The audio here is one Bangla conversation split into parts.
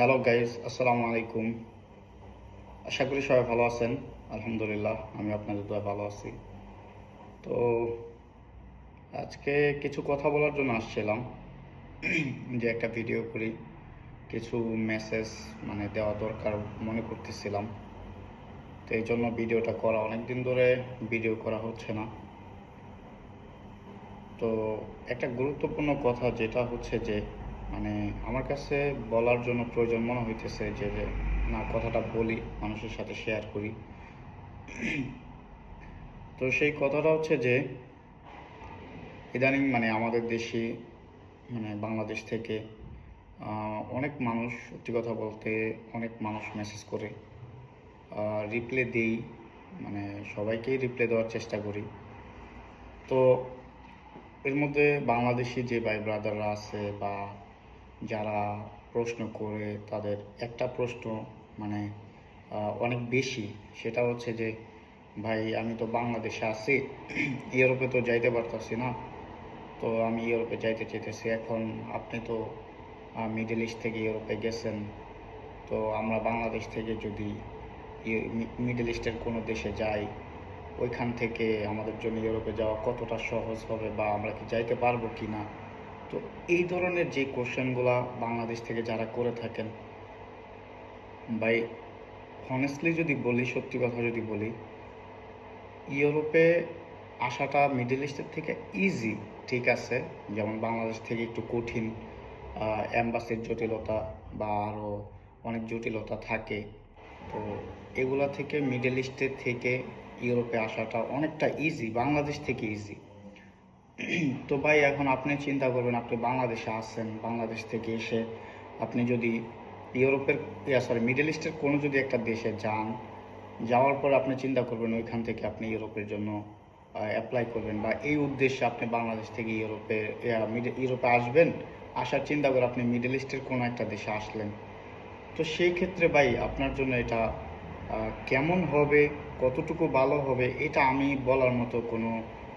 হ্যালো গাইজ আসসালামু আলাইকুম আশা করি সবাই ভালো আছেন। আলহামদুলিল্লাহ, আমি আপনাদের দোয়া ভালো আছি। তো, আজকে কিছু কথা বলার জন্য আসছিলাম। যে একটা ভিডিও করি। কিছু মেসেজ মানে দেওয়া দরকার মনে করতেছিলাম। তো এই জন্য ভিডিওটা করা অনেক দিন ধরে ভিডিও করা হচ্ছে না। তো, একটা গুরুত্বপূর্ণ কথা যেটা হচ্ছে যে মানে আমার কাছে বলার জন্য প্রয়োজন মনে হইতেছে যে না, কথাটা বলি, মানুষের সাথে শেয়ার করি। তো সেই কথাটা হচ্ছে যে, ইদানিং মানে আমাদের দেশে মানে বাংলাদেশ থেকে অনেক মানুষ, সত্যি কথা বলতে অনেক মানুষ মেসেজ করে। রিপ্লে দিই মানে সবাইকেই রিপ্লে দেওয়ার চেষ্টা করি। তো এর মধ্যে বাংলাদেশি যে ভাই ব্রাদাররা আছে বা যারা প্রশ্ন করে তাদের একটা প্রশ্ন মানে অনেক বেশি। সেটা হচ্ছে যে, ভাই, আমি তো বাংলাদেশে আছি, ইউরোপে তো যাইতে পারতাছি না। তো আমি ইউরোপে যাইতে চাইতেছি। এখন আপনি তো মিডল ইস্ট থেকে ইউরোপে গেছেন। তো আমরা বাংলাদেশ থেকে যদি মিডল ইস্টের কোনো দেশে যাই, ওইখান থেকে আমাদের জন্য ইউরোপে যাওয়া কতটা সহজ হবে বা আমরা কি যাইতে পারব কি না তো এই ধরনের যে কোশ্চেনগুলো বাংলাদেশ থেকে যারা করে থাকেন, ভাই হনেস্টলি যদি বলি, সত্যি কথা যদি বলি, ইউরোপে আসাটা মিডল ইস্টের থেকে ইজি ঠিক আছে? যেমন বাংলাদেশ থেকে একটু কঠিন অ্যাম্বাসির জটিলতা বা আরও অনেক জটিলতা থাকে। তো এগুলা থেকে মিডল ইস্টের থেকে ইউরোপে আসাটা অনেকটা ইজি বাংলাদেশ থেকে ইজি তো ভাই, এখন আপনি চিন্তা করবেন, আপনি বাংলাদেশে আসছেন বাংলাদেশ থেকে এসে আপনি যদি ইউরোপের সরি মিডল ইস্টের কোনো যদি একটা দেশে যান, যাওয়ার পর আপনি চিন্তা করবেন ওইখান থেকে আপনি ইউরোপের জন্য অ্যাপ্লাই করবেন বা এই উদ্দেশ্যে আপনি বাংলাদেশ থেকে ইউরোপে ইউরোপে আসবেন, আসার চিন্তা করে আপনি মিডল ইস্টের কোনো একটা দেশে আসলেন। তো সেই ক্ষেত্রে ভাই, আপনার জন্য এটা কেমন হবে, কতটুকু ভালো হবে, এটা আমি বলার মতো কোনো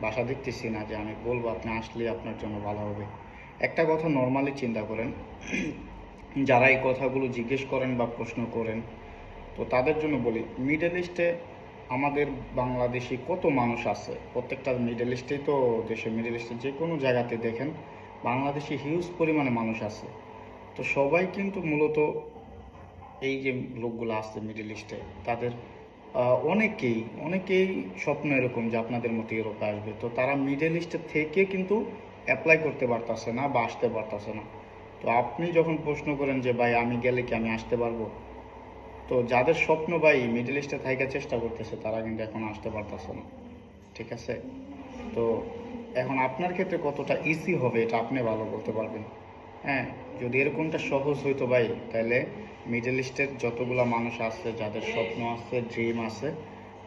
বাসা দেখতেছি না যে আমি বলব আপনি আসলে আপনার জন্য ভালো হবে। একটা কথা নর্মালি চিন্তা করেন, যারা এই কথাগুলো জিজ্ঞেস করেন বা প্রশ্ন করেন, তো তাদের জন্য বলি মিডল ইস্টে আমাদের বাংলাদেশি কত মানুষ আছে? প্রত্যেকটা মিডল ইস্টেই তো দেশে মিডল ইস্টে যে কোনো জায়গাতে দেখেন, বাংলাদেশি হিউজ পরিমাণে মানুষ আছে। তো সবাই কিন্তু মূলত এই যে লোকগুলো আসছে মিডল ইস্টে তাদের অনেকেই অনেকেই স্বপ্ন এরকম যে আপনাদের মতো ইউরোপে আসবে। তো তারা মিডল ইস্টে থেকে কিন্তু অ্যাপ্লাই করতে পারতাছে না বা আসতে পারতাছে না। তো আপনি যখন প্রশ্ন করেন যে, ভাই, আমি গেলে কি আমি আসতে পারব? তো যাদের স্বপ্ন, ভাই মিডল ইস্টে থাকার চেষ্টা করতেছে, তারা কিন্তু এখন আসতে পারতেছে না। ঠিক আছে? তো এখন আপনার ক্ষেত্রে কতটা ইজি হবে এটা আপনি ভালো বলতে পারবেন। হ্যাঁ যদি এরকমটা সহজ হইতো ভাই, তাহলে মিডল ইস্টের যতগুলা মানুষ আছে, যাদের স্বপ্ন আছে ড্রিম আছে,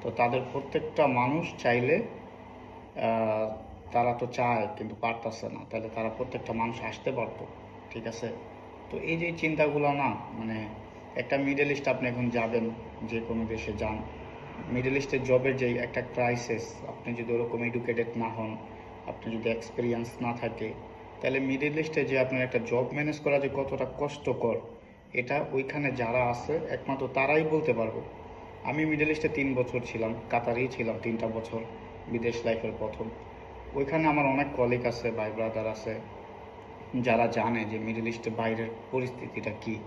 তো তাদের প্রত্যেকটা মানুষ চাইলে তারা তো চায় কিন্তু পারতাছে না। তাহলে তারা প্রত্যেকটা মানুষ আসতে পারতো, ঠিক আছে? তো এই যে চিন্তাগুলো না মানে একটা মিডল ইস্ট আপনি এখন যাবেন যে কোনো দেশে যান মিডল ইস্টের জবের যে একটা ক্রাইসিস আপনি যদি ওরকম এডুকেটেড না হন, আপনি যদি এক্সপিরিয়েন্স না থাকে, তাহলে মিডল ইস্টে যে আপনার একটা জব ম্যানেজ করা যে কতটা কষ্টকর এটা ওইখানে যারা আছে, একমাত্র তারাই বলতে পারব। আমি মিডল ইস্টে তিন বছর ছিলাম কাতারেই ছিলাম তিনটা বছর, বিদেশ লাইফের প্রথম। ওইখানে আমার অনেক কলিগ আছে, ভাই ব্রাদার আছে, যারা জানে যে মিডল ইস্টের বাইরের পরিস্থিতিটা কি।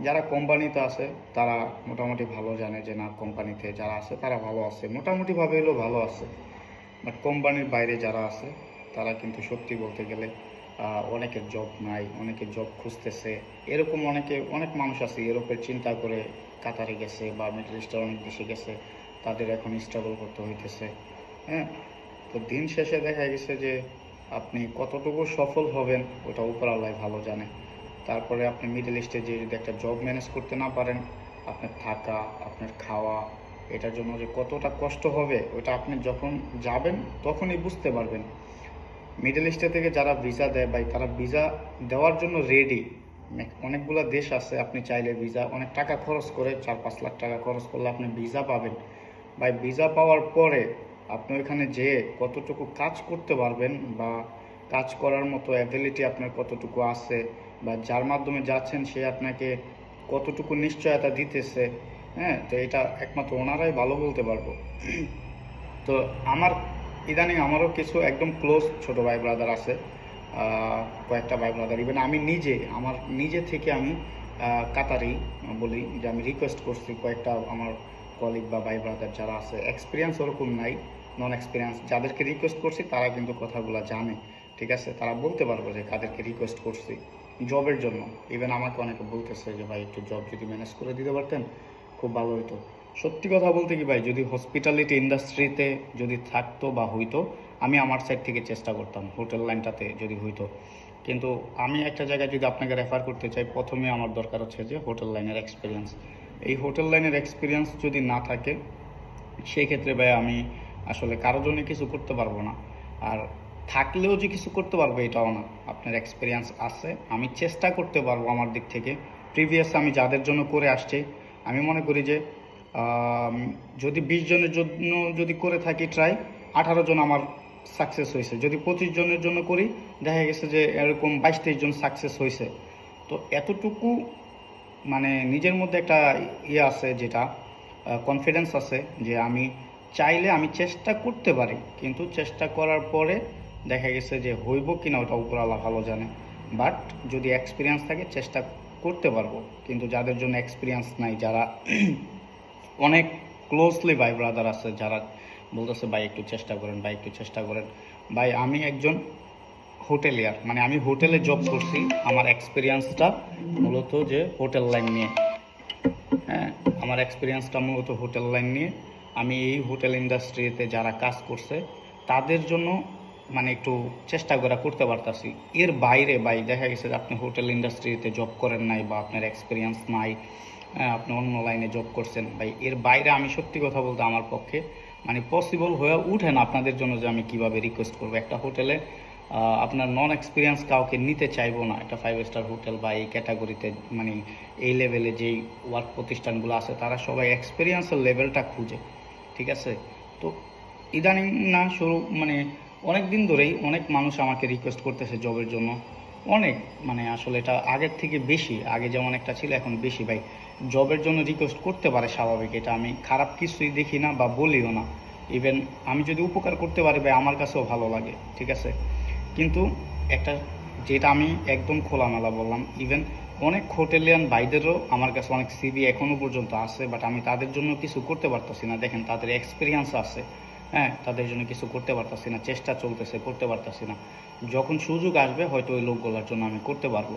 যারা কোম্পানিতে আছে, তারা মোটামুটি ভালো জানে যে না কোম্পানিতে যারা আছে, তারা ভালো আছে। মোটামুটিভাবে হলেও ভালো আছে। বাট কোম্পানির বাইরে যারা আছে, তারা কিন্তু সত্যি বলতে গেলে অনেকের জব নাই, অনেকে জব খুঁজতেছে। এরকম অনেকে, অনেক মানুষ আছে, ইউরোপের চিন্তা করে কাতারে গেছে বা মিডল ইস্টের অনেক দেশে গেছে, তাদের এখন স্ট্রাগল করতে হইতেছে হ্যাঁ? তো দিন শেষে দেখা গেছে যে আপনি কতটুকু সফল হবেন, ওটা উপরওয়ালাই ভালো জানে। তারপরে আপনি মিডল ইস্টে যে যদি একটা জব ম্যানেজ করতে না পারেন, আপনার থাকা, আপনার খাওয়া, এটার জন্য যে কতটা কষ্ট হবে, ওটা আপনি যখন যাবেন, তখনই বুঝতে পারবেন। মিডল ইস্টে থেকে যারা ভিসা দেয় ভাই, তারা ভিসা দেওয়ার জন্য রেডি অনেকগুলো দেশ আছে, আপনি চাইলে ভিসা অনেক টাকা খরচ করে, চার পাঁচ লাখ টাকা খরচ করলে আপনি ভিসা পাবেন। ভাই ভিসা পাওয়ার পরে আপনি ওইখানে যেয়ে কতটুকু কাজ করতে পারবেন বা কাজ করার মতো অ্যাবিলিটি আপনার কতটুকু আছে বা যার মাধ্যমে যাচ্ছেন সে আপনাকে কতটুকু নিশ্চয়তা দিতেছে হ্যাঁ? তো এটা একমাত্র ওনারাই ভালো বলতে পারব। তো আমার ইদানিং আমারও কিছু একদম ক্লোজ ছোট ভাই ব্রাদার আছে কয়েকটা ভাই ব্রাদার। ইভেন আমি নিজে, আমার নিজে থেকে আমি কাতারি বলি, যে আমি রিকোয়েস্ট করছি কয়েকটা আমার কলিগ বা ভাই ব্রাদার যারা আছে। এক্সপিরিয়েন্স ওরকম নাই নন এক্সপিরিয়েন্স যাদেরকে রিকোয়েস্ট করছি, তারা কিন্তু কথাগুলো জানে, ঠিক আছে? তারা বলতে পারব যে কাদেরকে রিকোয়েস্ট করছি জবের জন্য। ইভেন আমাকে অনেকে বলতেছে যে, ভাই, একটু জব যদি ম্যানেজ করে দিতে পারতেন, খুব ভালো হতো সত্যি কথা বলতে কি ভাই, যদি হসপিটালিটি ইন্ডাস্ট্রিতে যদি থাকতো বা হইতো, আমি আমার সাইড থেকে চেষ্টা করতাম হোটেল লাইনটাতে যদি হইতো। কিন্তু আমি একটা জায়গায় যদি আপনাকে রেফার করতে চাই, প্রথমে আমার দরকার হচ্ছে যে হোটেল লাইনের এক্সপিরিয়েন্স এই হোটেল লাইনের এক্সপিরিয়েন্স যদি না থাকে, সেই ক্ষেত্রে ভাই আমি আসলে কারও জন্য কিছু করতে পারব না। আর থাকলেও যে কিছু করতে পারব, এটাও না। আপনার এক্সপিরিয়েন্স আছে, আমি চেষ্টা করতে পারব আমার দিক থেকে। প্রিভিয়াস আমি যাদের জন্য করে আসছি, আমি মনে করি যে যদি বিশ জনের জন্য যদি করে থাকি ট্রাই আঠারো জন আমার সাকসেস হয়েছে। যদি পঁচিশ জনের জন্য করি, দেখা গেছে যে এরকম বাইশ তেইশ জন সাকসেস হয়েছে। তো এতটুকু মানে নিজের মধ্যে একটা ইয়ে আছে যেটা কনফিডেন্স আছে যে আমি চাইলে আমি চেষ্টা করতে পারি, কিন্তু চেষ্টা করার পরে দেখা গেছে যে হইব কি না ওটা উপরওয়ালা ভালো জানে। বাট যদি এক্সপিরিয়েন্স থাকে, চেষ্টা করতে পারব। কিন্তু যাদের জন্য এক্সপিরিয়েন্স নাই, যারা অনেক ক্লোজলি ভাই ব্রাদার আছে যারা বলতেছে, ভাই, একটু চেষ্টা করেন, ভাই, একটু চেষ্টা করেন। ভাই, আমি একজন হোটেলিয়ার মানে আমি হোটেলে জব করছি। আমার এক্সপিরিয়েন্সটা মূলত যে হোটেল লাইন নিয়ে। হ্যাঁ আমার এক্সপিরিয়েন্সটা মূলত হোটেল লাইন নিয়ে। আমি এই হোটেল ইন্ডাস্ট্রিতে যারা কাজ করছে, তাদের জন্য মানে একটু চেষ্টা করা করতে পারতাছি। এর বাইরে ভাই, দেখা গেছে যে আপনি হোটেল ইন্ডাস্ট্রিতে জব করেন নাই বা আপনার এক্সপিরিয়েন্স নাই আপনি অন্য লাইনে জব করছেন। ভাই, এর বাইরে আমি সত্যি কথা বলতে আমার পক্ষে মানে পসিবল হয়ে উঠে না আপনাদের জন্য যে আমি কীভাবে রিকোয়েস্ট করব। একটা হোটেলে আপনার নন এক্সপিরিয়েন্স কাউকে নিতে চাইব না। একটা ফাইভ স্টার হোটেল বা এই ক্যাটাগরিতে মানে এই লেভেলে যেই ওয়ার্ক প্রতিষ্ঠানগুলো আছে, তারা সবাই এক্সপিরিয়েন্সের লেভেলটা খুঁজে। ঠিক আছে? তো ইদানিং না, শুরু মানে অনেক দিন ধরেই অনেক মানুষ আমাকে রিকোয়েস্ট করতেছে জবের জন্য। অনেক মানে আসলে এটা আগের থেকে বেশি। আগে যেমন একটা ছিল, এখন বেশি। ভাই জবের জন্য রিকোয়েস্ট করতে পারে স্বাভাবিক, এটা আমি খারাপ কিছুই দেখি না বা বলিও না। ইভেন আমি যদি উপকার করতে পারি, ভাই, আমার কাছেও ভালো লাগে, ঠিক আছে? কিন্তু একটা, যেটা আমি একদম খোলামেলা বললাম ইভেন অনেক হোটেলিয়ান ভাইদেরও আমার কাছে অনেক সিবি এখনও পর্যন্ত আছে বাট আমি তাদের জন্য কিছু করতে পারতেছি না। দেখেন, তাদের এক্সপিরিয়েন্স আছে হ্যাঁ? তাদের জন্য কিছু করতে পারতেছি না, চেষ্টা চলতেছে, করতে পারতেছি না। যখন সুযোগ আসবে, হয়তো ওই লোকগুলোর জন্য আমি করতে পারব,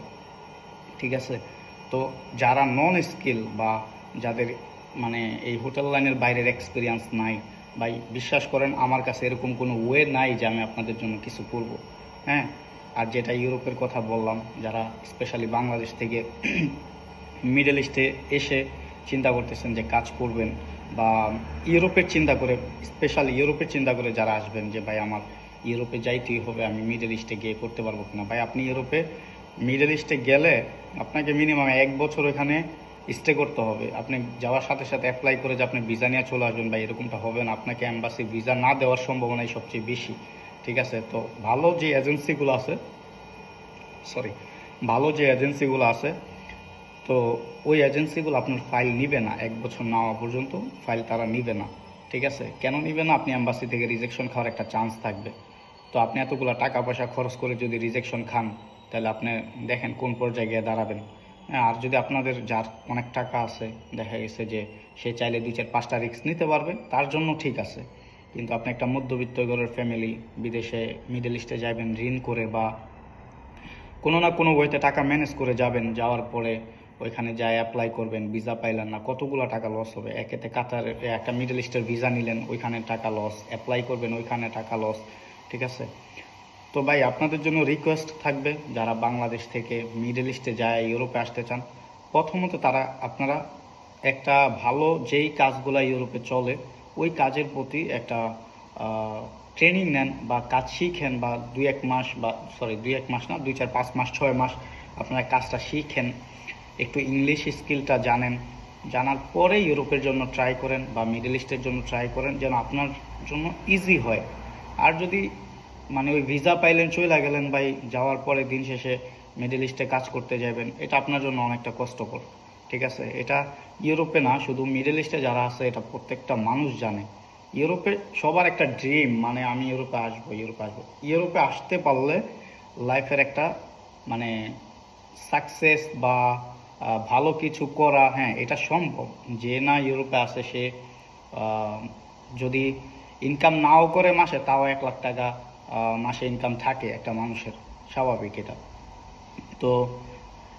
ঠিক আছে? তো যারা নন স্কিল বা যাদের মানে এই হোটেল লাইনের বাইরের এক্সপিরিয়েন্স নাই, ভাই বিশ্বাস করেন আমার কাছে এরকম কোনো ওয়ে নাই যে আমি আপনাদের জন্য কিছু করব হ্যাঁ? আর যেটা ইউরোপের কথা বললাম, যারা স্পেশালি বাংলাদেশ থেকে মিডল ইস্টে এসে চিন্তা করতেছেন যে কাজ করবেন বা ইউরোপের চিন্তা করে স্পেশালি ইউরোপের চিন্তা করে যারা আসবেন যে, ভাই, আমার ইউরোপে যাইতেই হবে, আমি মিডল ইস্টে গিয়ে করতে পারব কিনা? ভাই, আপনি ইউরোপে মিডল ইস্টে গেলে আপনাকে মিনিমাম এক বছর এখানে স্টে করতে হবে। আপনি যাওয়ার সাথে সাথে অ্যাপ্লাই করে যে আপনি ভিসা নিয়ে চলে আসবেন বা এরকমটা হবে না। আপনাকে অ্যাম্বাসি ভিসা না দেওয়ার সম্ভাবনাই সবচেয়ে বেশি। ঠিক আছে? তো ভালো যে এজেন্সিগুলো আছে সরি ভালো যে এজেন্সিগুলো আছে, তো ওই এজেন্সিগুলো আপনার ফাইল নিবে না এক বছর নেওয়া পর্যন্ত ফাইল তারা নিবে না। ঠিক আছে? কেন নিবে না? আপনি অ্যাম্বাসি থেকে রিজেকশন খাওয়ার একটা চান্স থাকবে। তো আপনি এতগুলো টাকা পয়সা খরচ করে যদি রিজেকশন খান তাহলে আপনি দেখেন কোন পর্যায়ে গিয়ে দাঁড়াবেন। হ্যাঁ, আর যদি আপনাদের যার অনেক টাকা আছে দেখা গেছে যে সে চাইলে দুই চার পাঁচটা রিস্ক নিতে পারবে তার জন্য ঠিক আছে। কিন্তু আপনি একটা মধ্যবিত্ত ঘরের ফ্যামিলি বিদেশে মিডল ইস্টে যাবেন ঋণ করে বা কোনো না কোনো ওয়েতে টাকা ম্যানেজ করে যাবেন যাওয়ার পরে ওইখানে যায় অ্যাপ্লাই করবেন ভিসা পাইলেন না কতগুলো টাকা লস হবে? একেতে কাতার একটা মিডল ইস্টের ভিসা নিলেন ওইখানে টাকা লস অ্যাপ্লাই করবেন ওইখানে টাকা লস ঠিক আছে? তো ভাই, আপনাদের জন্য রিকোয়েস্ট থাকবে, যারা বাংলাদেশ থেকে মিডল ইস্টে যায় ইউরোপে আসতে চান, প্রথমত তারা, আপনারা একটা ভালো যেই কাজগুলো ইউরোপে চলে, ওই কাজের প্রতি একটা ট্রেনিং নেন বা কাজ শিখেন বা দুই এক মাস বা সরি দুই এক মাস না, দুই চার পাঁচ মাস, ছয় মাস আপনারা কাজটা শিখেন, একটু ইংলিশ স্কিলটা জানেন, জানার পরে ইউরোপের জন্য ট্রাই করেন বা মিডল ইস্টের জন্য ট্রাই করেন, যেন আপনার জন্য ইজি হয়। আর যদি মানে ওই ভিসা পাইলেন চলে গেলেন ভাই, যাওয়ার পরে দিন শেষে মিডল ইস্টে কাজ করতে যাবেন এটা আপনার জন্য অনেকটা কষ্টকর, ঠিক আছে? এটা ইউরোপে না, শুধু মিডল ইস্টে যারা আছে, এটা প্রত্যেকটা মানুষ জানে। ইউরোপে সবার একটা ড্রিম মানে আমি ইউরোপে আসব ইউরোপে আসব। ইউরোপে আসতে পারলে লাইফের একটা মানে সাকসেস বা ভালো কিছু করা হ্যাঁ এটা সম্ভব। যে না ইউরোপে আসে সে যদি ইনকাম নাও করে মাসে, তাও এক লাখ টাকা মাসে ইনকাম থাকে একটা মানুষের, স্বাভাবিক এটা। তো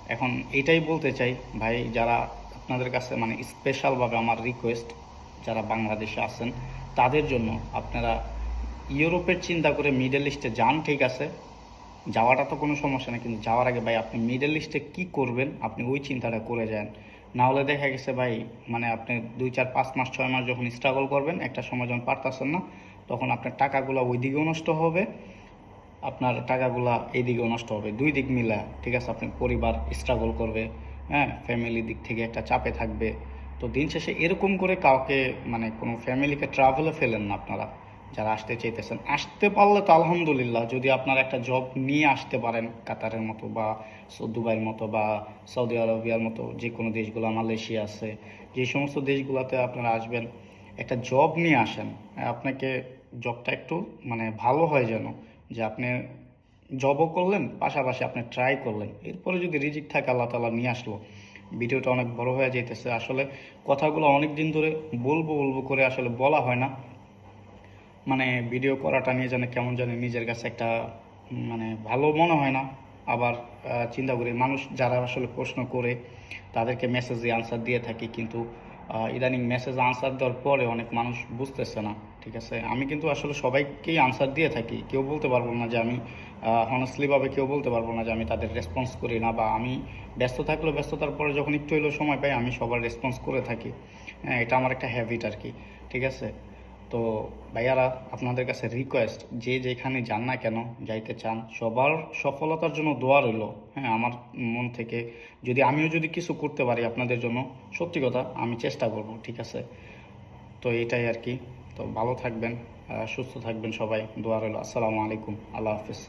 এখন এটাই বলতে চাই, ভাই, যারা আপনাদের কাছে মানে স্পেশালভাবে আমার রিকোয়েস্ট যারা বাংলাদেশে আছেন, তাদের জন্য আপনারা ইউরোপের চিন্তা করে মিডল ইস্টে যান, ঠিক আছে? যাওয়াটা তো কোনো সমস্যা নেই, কিন্তু যাওয়ার আগে ভাই, আপনি মিডল ইস্টে কী করবেন, আপনি ওই চিন্তাটা করে যান। না হলে দেখা গেছে ভাই মানে আপনি দুই, চার, পাঁচ, মাস, ছয়, মাস যখন স্ট্রাগল করবেন, একটা সময় যখন পারতেছেন না তখন আপনার টাকাগুলো ওই দিকেও নষ্ট হবে, আপনার টাকাগুলা এইদিকেও নষ্ট হবে। দুই দিক মিলা, ঠিক আছে আপনার পরিবার স্ট্রাগল করবে হ্যাঁ ফ্যামিলি দিক থেকে একটা চাপে থাকবে। তো দিন শেষে এরকম করে কাউকে মানে কোনো ফ্যামিলিকে ট্রাভেলে ফেলেন না আপনারা, যারা আসতে চাইতেছেন। আসতে পারলে তো আলহামদুলিল্লাহ, যদি আপনারা একটা জব নিয়ে আসতে পারেন, কাতারের মতো বা দুবাইয়ের মতো বা সৌদি আরবিয়ার মতো, যে কোনো দেশগুলো, মালয়েশিয়া আছে, যে সমস্ত দেশগুলোতে আপনারা আসবেন, একটা জব নিয়ে আসেন, আপনাকে জবটা একটু মানে ভালো হয় যেন, যে আপনি জবও করলেন, পাশাপাশি আপনি ট্রাই করলেন। এরপরে যদি রিজিক থাকে, আল্লাহ তালা নিয়ে আসলো। ভিডিওটা অনেক বড় হয়ে যাইতেছে। আসলে কথাগুলো অনেক দিন ধরে বলব বলব করে আসলে বলা হয় না। মানে ভিডিও করাটা নিয়ে জানে কেমন জানি নিজের কাছে একটা মানে ভালো মনে হয় না। আবার চিন্তা করি, মানুষ যারা আসলে প্রশ্ন করে, তাদেরকে মেসেজ আনসার দিয়ে থাকি। কিন্তু ইদানিং মেসেজ আনসার দেওয়ার পরে অনেক মানুষ বুঝতেছে না। ঠিক আছে? আমি কিন্তু আসলে সবাইকেই আনসার দিয়ে থাকি। কেউ বলতে পারব না যে আমি হনেস্টলিভাবে কেউ বলতে পারব না যে আমি তাদের রেসপন্স করি না বা আমি ব্যস্ত থাকলেও ব্যস্ততার পরে যখন একটু হলেও সময় পাই, আমি সবার রেসপন্স করে থাকি। হ্যাঁ এটা আমার একটা হ্যাবিট আর কি, ঠিক আছে? তো ভাইয়ারা, আপনাদের কাছে রিকোয়েস্ট যে যেখানে যান না কেন, যাইতে চান, সবার সফলতার জন্য দোয়া রইল। হ্যাঁ আমার মন থেকে। যদি আমিও যদি কিছু করতে পারি আপনাদের জন্য, সত্যি কথা, আমি চেষ্টা করব, ঠিক আছে? তো এটাই আর কি। তো ভালো থাকবেন সুস্থ থাকবেন সবাই। দোয়া রইল। আসসালামু আলাইকুম। আল্লাহ হাফিজ।